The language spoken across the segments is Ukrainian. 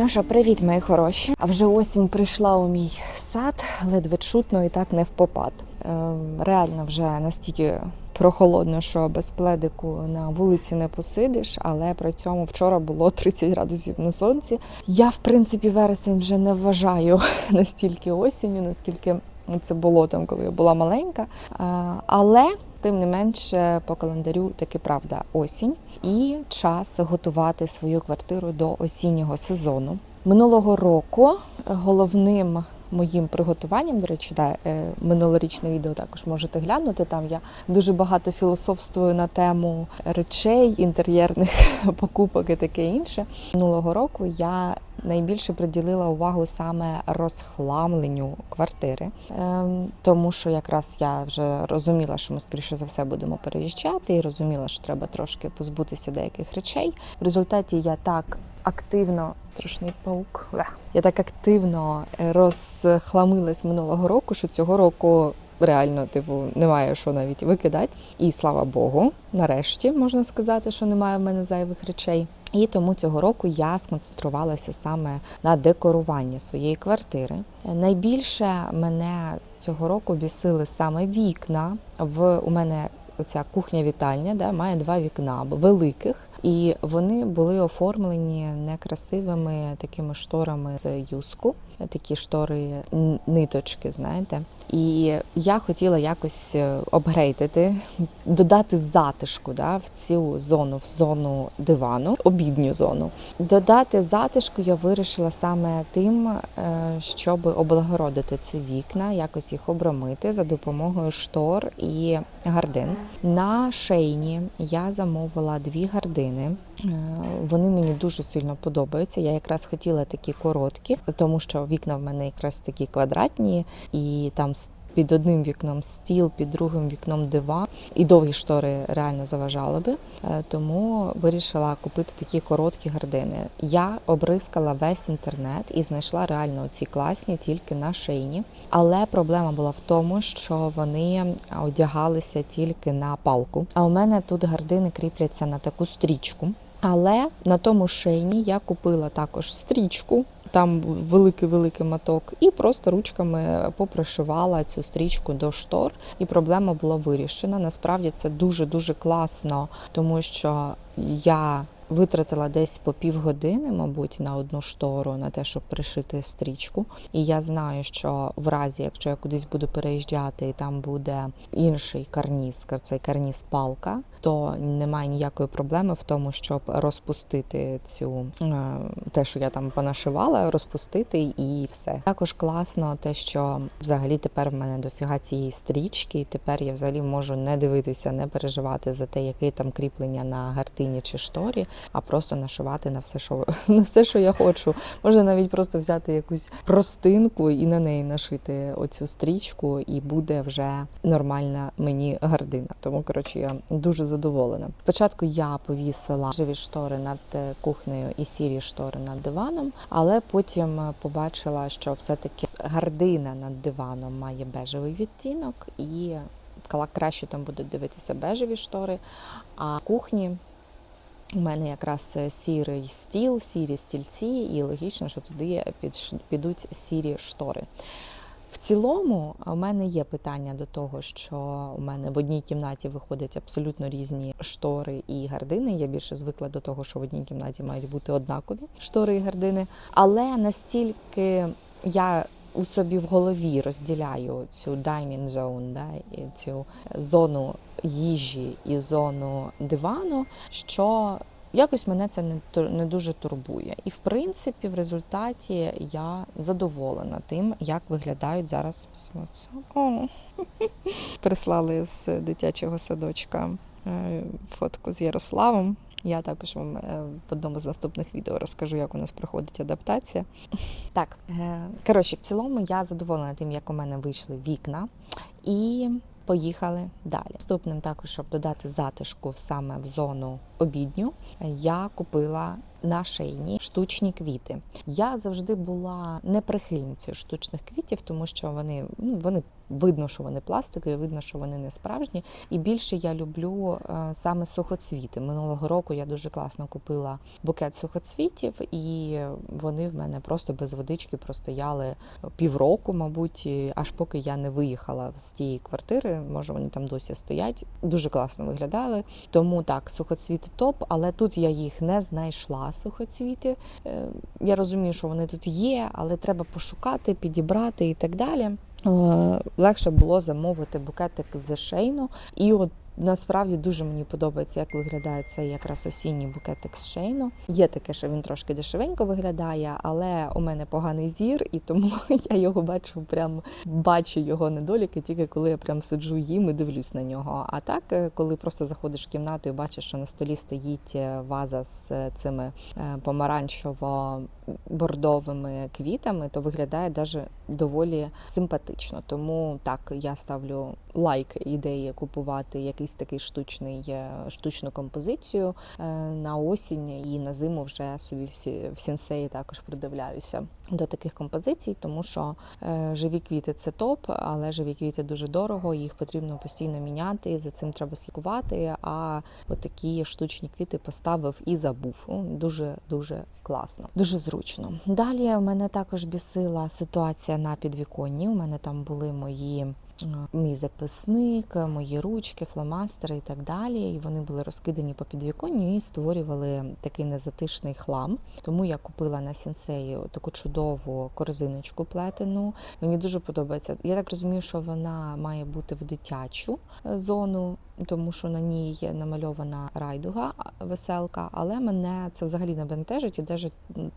Ну що, привіт, мої хороші. А вже осінь прийшла у мій сад, ледве чутно і так не в попад. Ем, реально вже настільки прохолодно, що без пледику на вулиці не посидиш, але при цьому вчора було 30 градусів на сонці. Я, в принципі, вересень вже не вважаю настільки осінню, наскільки це було там, коли я була маленька. Е, Але тим не менше по календарю таки правда осінь і час готувати свою квартиру до осіннього сезону. Минулого року головним моїм приготуванням, до речі, да, е, минулорічне відео також можете глянути. Там я дуже багато філософствую на тему речей, інтер'єрних покупок і таке інше. Минулого року я найбільше приділила увагу саме розхламленню квартири, Ем, тому що якраз я вже розуміла, що ми скоріше за все будемо переїжджати, і розуміла, що треба трошки позбутися деяких речей. В результаті я так активно страшний паук. Я так активно е, розхламилась минулого року, що цього року. Реально, типу, немає що навіть викидати. І слава Богу, нарешті можна сказати, що немає в мене зайвих речей. І тому цього року я сконцентрувалася саме на декоруванні своєї квартири. Найбільше мене цього року бісили саме вікна. В у мене оця кухня-вітальня, да, має два вікна великих, і вони були оформлені некрасивими такими шторами з юску, такі штори ниточки, знаєте. І я хотіла якось е, обгрейтити, додати затишку да, в цю зону, в зону дивану, обідню зону. Додати затишку я вирішила саме тим, е, щоб облагородити ці вікна, якось їх обрамити за допомогою штор і гардин. На шейні я замовила дві гардини. Е, Вони мені дуже сильно подобаються. Я якраз хотіла такі короткі, тому що вікна в мене якраз такі квадратні, і там під одним вікном стіл, під другим вікном диван. І довгі штори реально заважали би. Е, Тому вирішила купити такі короткі гардини. Я обрискала весь інтернет і знайшла реально ці класні тільки на шийні. Але проблема була в тому, що вони одягалися тільки на палку. А у мене тут гардини кріпляться на таку стрічку. Але на тому шейні я купила також стрічку. Там великий-великий маток, і просто ручками попришивала цю стрічку до штор, і проблема була вирішена. Насправді це дуже дуже класно, тому що я витратила десь по півгодини, мабуть, на одну штору на те, щоб пришити стрічку. І я знаю, що в разі, якщо я кудись буду переїжджати, і там буде інший карніз, цей карніз палка, то немає ніякої проблеми в тому, щоб розпустити цю е, те, що я там понашивала, розпустити і все. Також класно те, що взагалі тепер в мене дофіга цієї стрічки, і тепер я взагалі можу не дивитися, не переживати за те, яке там кріплення на гартині чи шторі, а просто нашивати на все, що на все, що я хочу. Можна навіть просто взяти якусь простинку і на неї нашити оцю стрічку, і буде вже нормальна мені гардина. Тому коротше я дуже задоволена. Спочатку я повісила живі штори над е, кухнею і сірі штори над диваном, але потім е, побачила, що все-таки гардина над диваном має бежевий відтінок і. Краще там будуть дивитися бежеві штори, а в кухні у мене якраз е, сірий стіл, сірі стільці, і логічно, що туди підуть сірі штори. В цілому у мене є питання до того, що у мене в одній кімнаті виходять абсолютно різні штори і гардини. Я більше звикла до того, що в одній кімнаті мають бути однакові штори і гардини. Але настільки я у собі в голові розділяю цю dining zone, да, і цю зону їжі і зону дивану, що Якось мене це не не дуже турбує, і в принципі, в результаті я задоволена тим, як виглядають зараз. О, прислали з дитячого садочка е, фотку з Ярославом. Я також вам е, в одному з наступних відео розкажу, як у нас проходить адаптація. Так, е, коротше, в цілому я задоволена тим, як у мене вийшли вікна. І поїхали далі. Наступним також, щоб додати затишку саме в зону обідню, я купила на шейні штучні квіти. Я завжди була не прихильницею штучних квітів, тому що вони, ну, вони видно, що вони пластикові, видно, що вони не справжні. І більше я люблю е, саме сухоцвіти. Минулого року я дуже класно купила букет сухоцвітів, і вони в мене просто без водички простояли півроку, мабуть, аж поки я не виїхала з тієї квартири. Може, вони там досі стоять. Дуже класно виглядали. Тому так, сухоцвіти топ, але тут я їх не знайшла. Сухоцвіти. Е, Я розумію, що вони тут є, але треба пошукати, підібрати і так далі. Е, Легше було замовити букетик з шейну. І от насправді дуже мені подобається, як виглядає цей якраз осінній букетик з шейну. Є таке, що він трошки дешевенько виглядає, але у мене поганий зір, і тому я його бачу, прям бачу його недоліки, тільки коли я прям сиджу їм і дивлюсь на нього. А так, е, коли просто заходиш в кімнату і бачиш, що на столі стоїть е, ваза з цими помаранчево-бордовими квітами, то виглядає даже доволі симпатично. Тому так я ставлю лайк ідеї купувати якийсь такий штучний е, штучну композицію е, на осінь і на зиму вже собі всі в сінсеї також придивляюся до таких композицій, тому що е, живі квіти це топ, але живі квіти дуже дорого, їх потрібно постійно міняти. За цим треба слідкувати. А отакі штучні квіти поставив і забув. Дуже дуже класно, дуже зручно. Далі мене також бісила ситуація на підвіконні. У мене там були мої. Е, Мій записник, мої ручки, фломастери і так далі. І вони були розкидані по підвіконню і створювали такий незатишний хлам. Тому я купила на сінсеї таку чудову корзиночку плетену. Мені дуже подобається. Я так розумію, що вона має бути в дитячу е, зону, тому що на ній намальована райдуга веселка. Але мене це взагалі не бентежить і даже,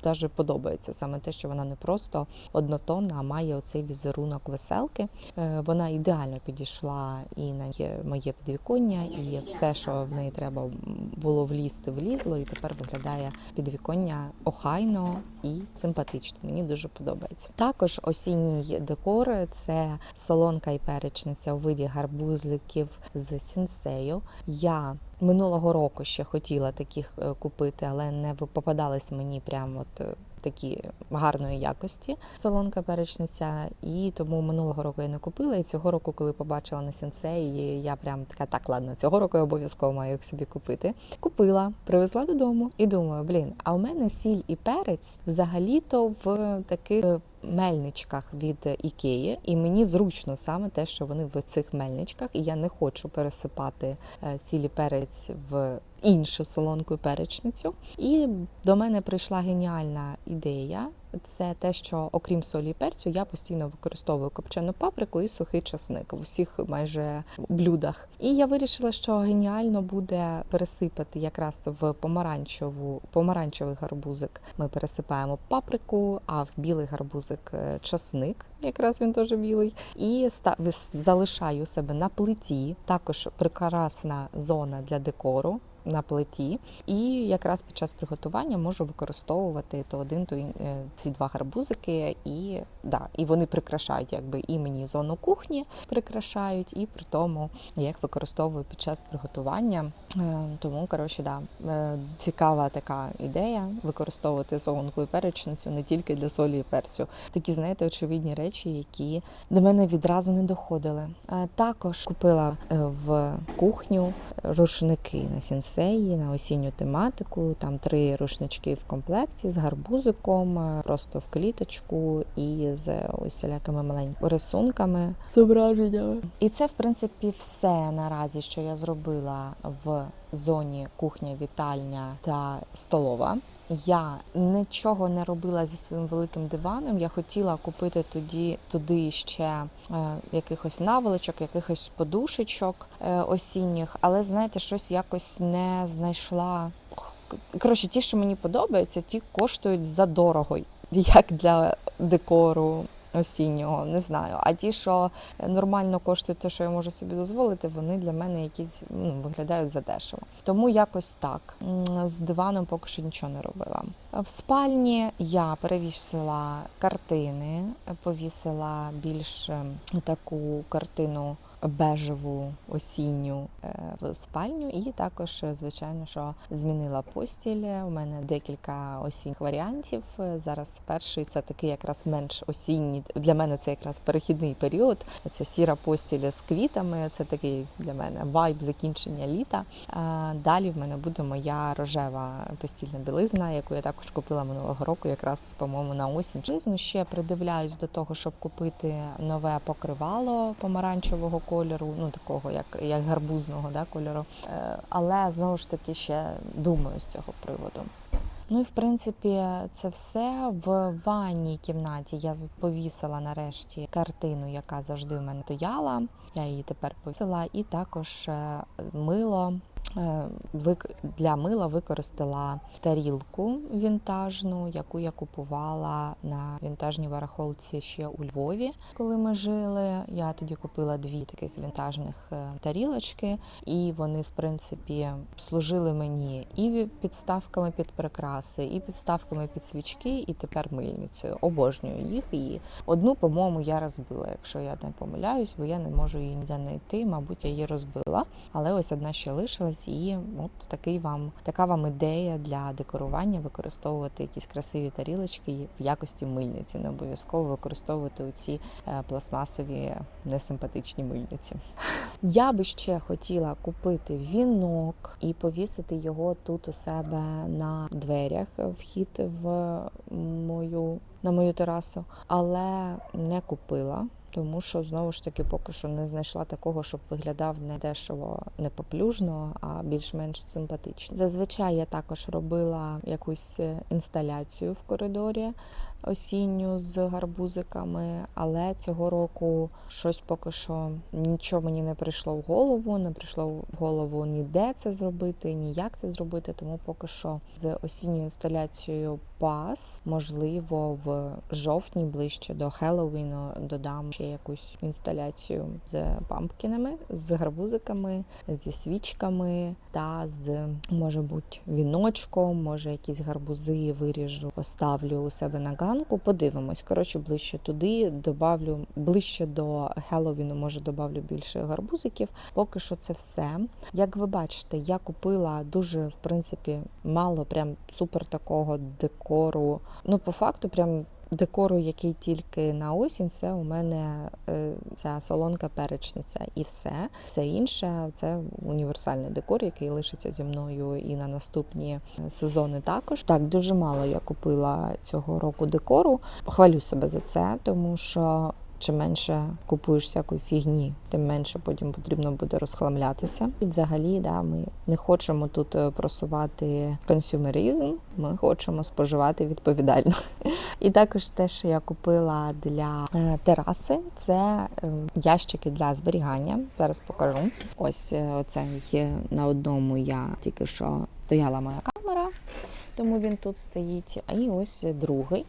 даже подобається саме те, що вона не просто однотонна, а має оцей візерунок веселки. Е, Вона ідеально підійшла і на моє підвіконня, і все, що в неї треба було влізти, влізло, і тепер виглядає підвіконня охайно і симпатично. Мені дуже подобається. Також осінній декор це солонка і перечниця у виді гарбузликів з сінсею. Я минулого року ще хотіла таких е, купити, але не попадались мені прямо от. е, Такі гарної якості солонка перечниця, і тому минулого року я не купила. І цього року, коли побачила на сенсеї, я прям така, так ладно, цього року я обов'язково маю їх собі купити. Купила, привезла додому і думаю, блін, а у мене сіль і перець взагалі-то в таких е, мельничках від Ікеї, і мені зручно саме те, що вони в цих мельничках, і я не хочу пересипати сілі перець в іншу солонку і перечницю. І до мене прийшла геніальна ідея. Це те, що окрім солі і перцю, я постійно використовую копчену паприку і сухий часник в усіх майже блюдах. І я вирішила, що геніально буде пересипати якраз в помаранчеву помаранчевий гарбузик. Ми пересипаємо паприку, а в білий гарбузик е, часник. Якраз він теж білий, і залишаю себе на плиті. Також прекрасна зона для декору на плиті. І якраз під час приготування можу використовувати то один, то е, ці два гарбузики, і да, і вони прикрашають якби і мені зону кухні прикрашають, і при тому я їх використовую під час приготування. Е, Тому коротше, да, е, цікава така ідея використовувати солонку і перечницю не тільки для солі і перцю. Такі, знаєте, очевидні речі, які до мене відразу не доходили. Також купила в кухню рушники на сінсеї на осінню тематику. Там три рушнички в комплекті з гарбузиком, е, просто в кліточку і з усілякими маленькими рисунками, зображеннями. І це, в принципі, все наразі, що я зробила в зоні кухня, вітальня та столова. Я нічого не робила зі своїм великим диваном. Я хотіла купити тоді туди ще е, якихось наволочок, якихось подушечок е, осінніх, але знаєте, щось якось не знайшла. Коротше, ті, що мені подобаються, ті коштують задорого, як для декору осіннього, не знаю. А ті, що нормально коштують те, що я можу собі дозволити, вони для мене якісь ну, виглядають задешево. Тому якось так. З диваном поки що нічого не робила. В спальні я перевісила картини, повісила більш таку картину бежеву осінню е, спальню, і також, е, звичайно, що змінила постіль. У мене декілька осінніх варіантів. Е, Зараз перший це такий якраз менш осінній. Для мене це якраз перехідний період. Це сіра постіль з квітами. Це такий для мене вайб закінчення літа. Далі в мене буде моя рожева постільна білизна, яку я також купила минулого року, якраз по-моєму на осінь. Ще придивляюсь до того, щоб купити нове покривало помаранчевого кольору, ну такого як, як гарбузного да, кольору. Е, Але знову ж таки ще думаю з цього приводу. Ну і в принципі це все в ванній кімнаті. Я повісила нарешті картину, яка завжди в мене стояла. Я її тепер повісила, і також е, мило. Для мила використала тарілку вінтажну, яку я купувала на вінтажній барахолці ще у Львові, коли ми жили. Я тоді купила дві таких вінтажних е, тарілочки, і вони, в принципі, служили мені і підставками під прикраси, і підставками під свічки, і тепер мильницею. Обожнюю їх. І одну, по-моєму, я розбила, якщо я не помиляюсь, бо я не можу її ніде знайти. Мабуть, я її розбила. Але ось одна ще лишилась, і от такий вам така вам ідея для декорування використовувати якісь красиві тарілочки в якості мильниці. Не обов'язково використовувати оці е, пластмасові несимпатичні мильниці. Я би ще хотіла купити вінок і повісити його тут у себе на дверях, вхід в мою на мою терасу, але не купила. Тому що знову ж таки поки що не знайшла такого, щоб виглядав не дешево, не поплюжно, а більш-менш симпатично. Зазвичай я також робила якусь е, інсталяцію в коридорі осінню з гарбузиками, але цього року щось поки що нічого мені не прийшло в голову, не прийшло в голову ніде це зробити, ні як це зробити. Тому поки що з осінньою інсталяцією пас, можливо, в жовтні ближче до Хеллоуіну додам ще якусь інсталяцію з пампкінами, з гарбузиками, зі свічками та з може бути віночком, може якісь гарбузи виріжу, поставлю у себе на ганку. Подивимось. Коротше, ближче туди добавлю ближче до Хеллоуіну, може добавлю більше гарбузиків. Поки що це все. Як ви бачите, я купила дуже в принципі мало прям супер такого декору. Ну, по факту, прям. Декору, який тільки на осінь, це у мене е, ця солонка перечниця і все. Все інше це універсальний декор, який лишиться зі мною і на наступні е, сезони також. Так, дуже мало я купила цього року декору. Хвалю себе за це, тому що чим менше купуєш всякої фігні, тим менше потім потрібно буде розхламлятися. І взагалі, да, ми не хочемо тут е, просувати консюмеризм, ми хочемо споживати відповідально. І також те, що я купила для е, тераси, це е, ящики для зберігання. Зараз покажу. Ось оце є на одному я тільки що стояла моя камера, тому він тут стоїть. А і ось другий.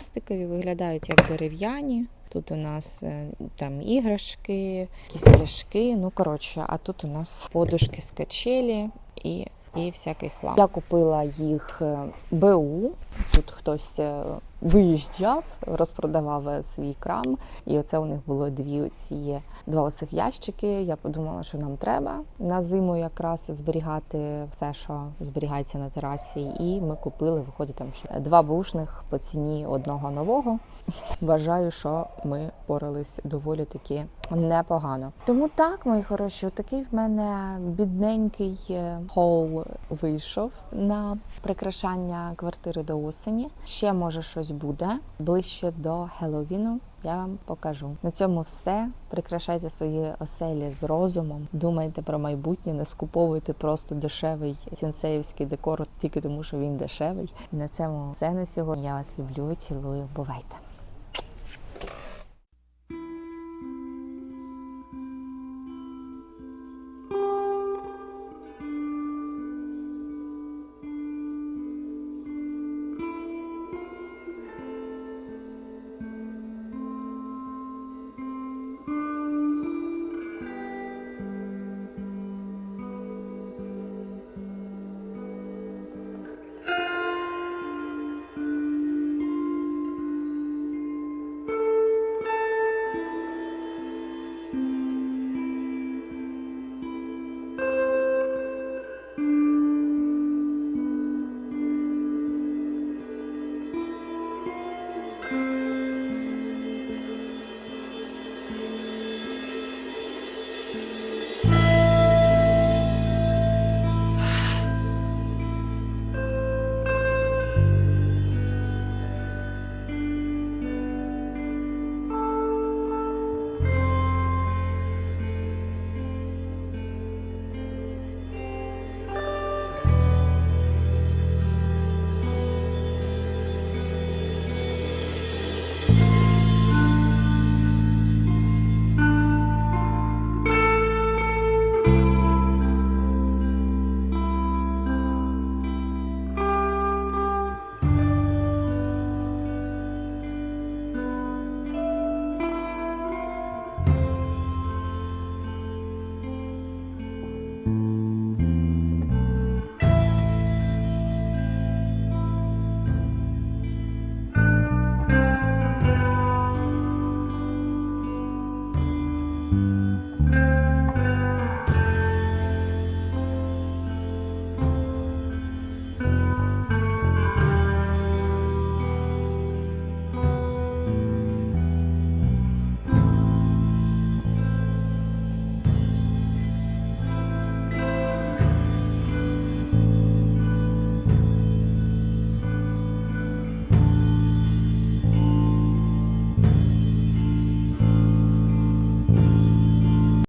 Стикові виглядають як дерев'яні. Тут у нас е, там іграшки, якісь пляшки. Ну коротше, а тут у нас подушки з качелі і, і всякий хлам. Я купила їх е, БУ. Тут хтось е, виїжджав, розпродавав свій крам, і оце у них було дві оці два оцих ящики. Я подумала, що нам треба на зиму якраз зберігати все, що зберігається на терасі. І ми купили, виходить там що два бушних по ціні одного нового. Вважаю, що ми порались доволі таки непогано. Тому так, мої хороші, такий в мене бідненький е, хол вийшов на прикрашання квартири до осені. Ще може щось буде ближче до Хеллоуіну. Я вам покажу. На цьому все. Прикрашайте свої оселі з розумом. Думайте про майбутнє, не скуповуйте просто дешевий сінцеївський декор тільки тому, що він дешевий. І на цьому все на сьогодні. Я вас люблю, цілую. Бувайте!